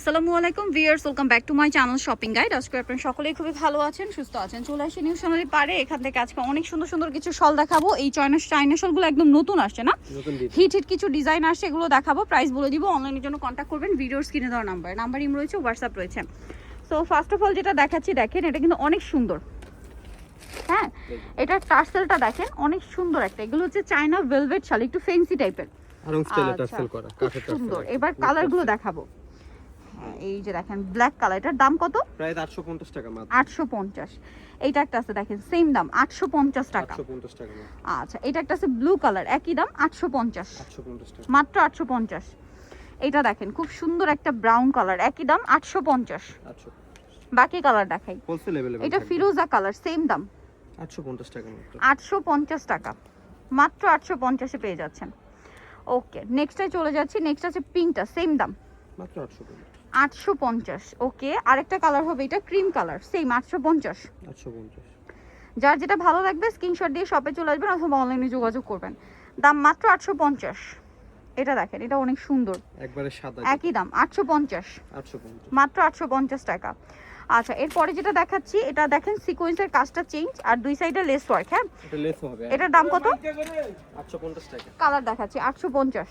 আসসালামু আলাইকুম viewers welcome back to my channel shopping guide. আজকে আপনারা সকলেই খুবই ভালো আছেন সুস্থ আছেন চলে আসে নিউ সোনালি পারে এখান থেকে আজকে অনেক সুন্দর সুন্দর কিছু শল দেখাবো। এই চায়না চাইনা শলগুলো একদম নতুন আসছে না? হিট হিট কিছু ডিজাইন আসছে এগুলো দেখাবো প্রাইস বলে দিব অনলাইনের জন্য কন্ট্যাক্ট করবেন ভিডিওর স্ক্রিনে দেওয়া নাম্বার নাম্বার ইম রয়েছে হোয়াটসঅ্যাপ রয়েছে। সো ফার্স্ট অফ অল যেটা দেখাচ্ছি দেখেন এটা কিন্তু অনেক সুন্দর। হ্যাঁ এটা টার্সেলটা দেখেন অনেক সুন্দর একটা। এগুলো হচ্ছে চায়না ভেলভেট শাল একটু ফেন্সি টাইপের আচ্ছা, খুব সুন্দর। এবার কালারগুলো দেখাবো। এই যে দেখেন ব্ল্যাক কালার এটার দাম কত প্রায় 850 টাকা মাত্র আটশো পঞ্চাশ এইটা একটা আছে দেখেন সেম দাম আটশো পঞ্চাশ টাকা 850 টাকা মাত্র আচ্ছা এটা একটা আছে ব্লু কালার একই দাম আটশো পঞ্চাশ 850 টাকা মাত্র আটশো পঞ্চাশ এটা দেখেন খুব সুন্দর একটা ব্রাউন কালার একই দাম আটশো পঞ্চাশ 850 বাকি কালার দেখাই হোলসেল अवेलेबल এটা ফিরোজা কালার সেম দাম 850 টাকা মাত্র আটশো পঞ্চাশ টাকা মাত্র আটশো পঞ্চাশে পেয়ে যাচ্ছেন ওকে নেক্সটে চলে যাচ্ছি নেক্সট আছে পিঙ্কটা সেম দাম মাত্র 850 আটশো পঞ্চাশ ওকে। আরেকটা কালার হবে এটা ক্রিম কালার সেম আটশো পঞ্চাশ। 850 যার যেটা ভালো লাগবে স্ক্রিনশট দিয়ে শপে চলে আসবেন অথবা অনলাইনে যোগাযোগ করবেন। দাম মাত্র আটশো পঞ্চাশ। এটা দেখেন এটা অনেক সুন্দর। একবারে সাদা। একই দাম আটশো পঞ্চাশ। 850 মাত্র আটশো পঞ্চাশ টাকা। আচ্ছা এরপরে যেটা দেখাচ্ছি এটা দেখেন সিকোয়েন্সের কাজটা চেঞ্জ আর দুই সাইডে লেস ওয়ার্ক হ্যাঁ? এটা লেস হবে এটার দাম কত? 850 টাকা। কালার দেখাচ্ছি আটশো পঞ্চাশ।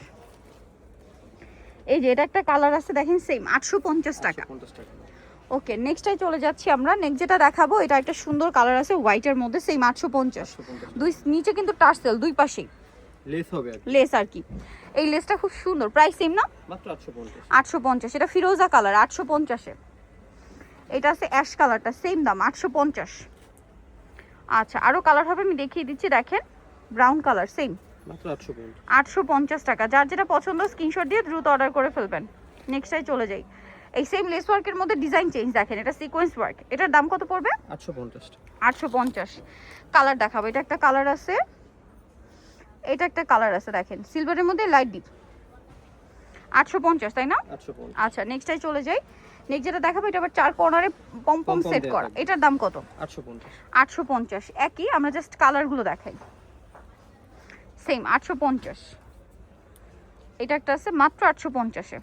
এই যে এটা একটা কালার আছে দেখেন সেম আটশো পঞ্চাশ টাকা। ওকে নেক্সটটাই চলে যাচ্ছি আমরা। নেক্সট যেটা দেখাবো এটা একটা সুন্দর কালার আছে হোয়াইটের মধ্যে সেম আটশো পঞ্চাশ। দুই নিচে কিন্তু টার্সেল দুই পাশেই। লেস হবে। লেস আর কি। এই লেসটা খুব সুন্দর। প্রাইস সেম না? মাত্র 850 আটশো পঞ্চাশ। এটা ফিরোজা কালার আটশো পঞ্চাশে। এটা আছে অ্যাশ কালারটা সেম দাম আটশো পঞ্চাশ। আচ্ছা আরও কালার হবে আমি দেখিয়ে দিচ্ছি দেখেন। ব্রাউন কালার সেম 850 আটশো পঞ্চাশ টাকা। যার যেটা পছন্দ স্ক্রিনশট দিয়ে দ্রুত অর্ডার করে ফেলবেন। নেক্সটাই চলে যাই। এই সেম লেস ওয়ার্কের মধ্যে ডিজাইন চেঞ্জ দেখেন এটা সিকোয়েন্স ওয়ার্ক এটার দাম কত পড়বে? 850 টাকা আটশো পঞ্চাশ। কালার দেখাবো। এটা একটা কালার আছে। এটা একটা কালার আছে দেখেন। সিলভারের মধ্যে লাইট ডিপ আটশো পঞ্চাশ তাই না? আচ্ছা নেক্সটটাই চলে যাই। নেক্সট যেটা দেখাবো এটা আবার চার কর্নারে পম পম সেট করা। এটার দাম কত? 850 আটশো পঞ্চাশ। একই আমরা জাস্ট কালারগুলো দেখাই। সেম আটশো পঞ্চাশ। এটা একটা আছে মাত্র আটশো পঞ্চাশে।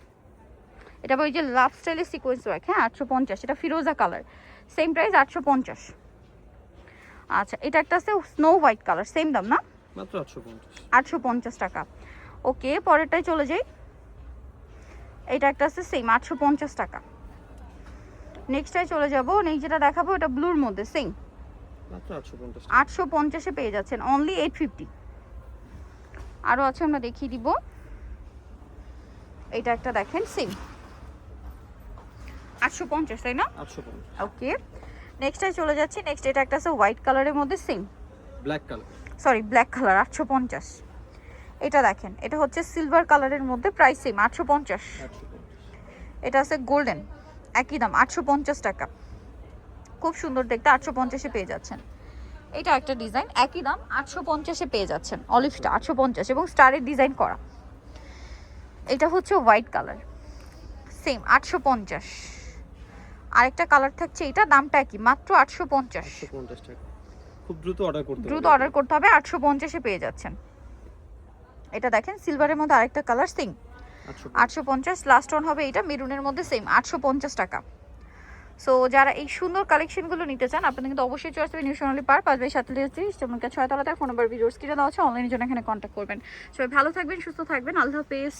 এটা ওই যে লাভ স্টাইলের সিকোয়েন্স ওয়ার্ক হ্যাঁ আটশো পঞ্চাশ এটা ফিরোজা কালার সেম প্রাইস আটশো পঞ্চাশ। আচ্ছা এটা একটা আছে স্নো হোয়াইট কালার সেম দাম না? মাত্র আটশো পঞ্চাশ। টাকা। ওকে পরেরটাই চলে যাই। এটা একটা আছে সেম আটশো পঞ্চাশ টাকা। নেক্সটটাই চলে যাব নেক্সট যেটা দেখাবো এটা ব্লুর মধ্যে সেম মাত্র 850 টাকা। আটশো পঞ্চাশে পেয়ে যাচ্ছেন অনলি এইট ফিফটি আরও আছে আমরা দেখিয়ে দিব। এটা একটা দেখেন সেম আটশো পঞ্চাশ তাই না? 850 ওকে নেক্সটটাই চলে যাচ্ছি। নেক্সট এটা একটা আছে হোয়াইট কালারের মধ্যে same black colour sorry black colour আটশো পঞ্চাশ। এটা দেখেন এটা হচ্ছে সিলভার কালারের মধ্যে প্রাইস সেম আটশো পঞ্চাশ। এটা আছে গোল্ডেন একই দাম আটশো পঞ্চাশ টাকা। খুব সুন্দর দেখতে আটশো পঞ্চাশে পেয়ে যাচ্ছেন। এটা একটা ডিজাইন একই দাম আটশো পঞ্চাশে পেয়ে যাচ্ছেন অলিভটা আটশো পঞ্চাশ এবং স্টারের ডিজাইন করা। এটা হচ্ছে হোয়াইট কালার সেম আটশো পঞ্চাশ। আরেকটা কালার থাকছে এটা দামটা একই মাত্র আটশো পঞ্চাশ। 850 খুব দ্রুত অর্ডার করতে দ্রুত হবে। অর্ডার করতে হবে আটশো পঞ্চাশে পেয়ে যাচ্ছেন। এটা দেখেন সিলভারের মধ্যে আরেকটা কালার সেম আটশো পঞ্চাশ। লাস্ট অন হবে এটা মেরুনের মধ্যে সেম আটশো পঞ্চাশ টাকা। সো যারা এই সুন্দর কালেকশনগুলো নিতে চান আপনি কিন্তু অবশ্যই চয়েস হবে নিউ সোনালি পার পাঁচ বাই সাতচল্লিশ যেমন ছয় তার ফোন নাম্বার ভিডিওস কিনে দেওয়া আছে অনলাইনের জন্য এখানে কন্ট্যাক্ট করবেন। সবাই ভালো থাকবেন, সুস্থ থাকবেন। আল্লাহ হাফেজ।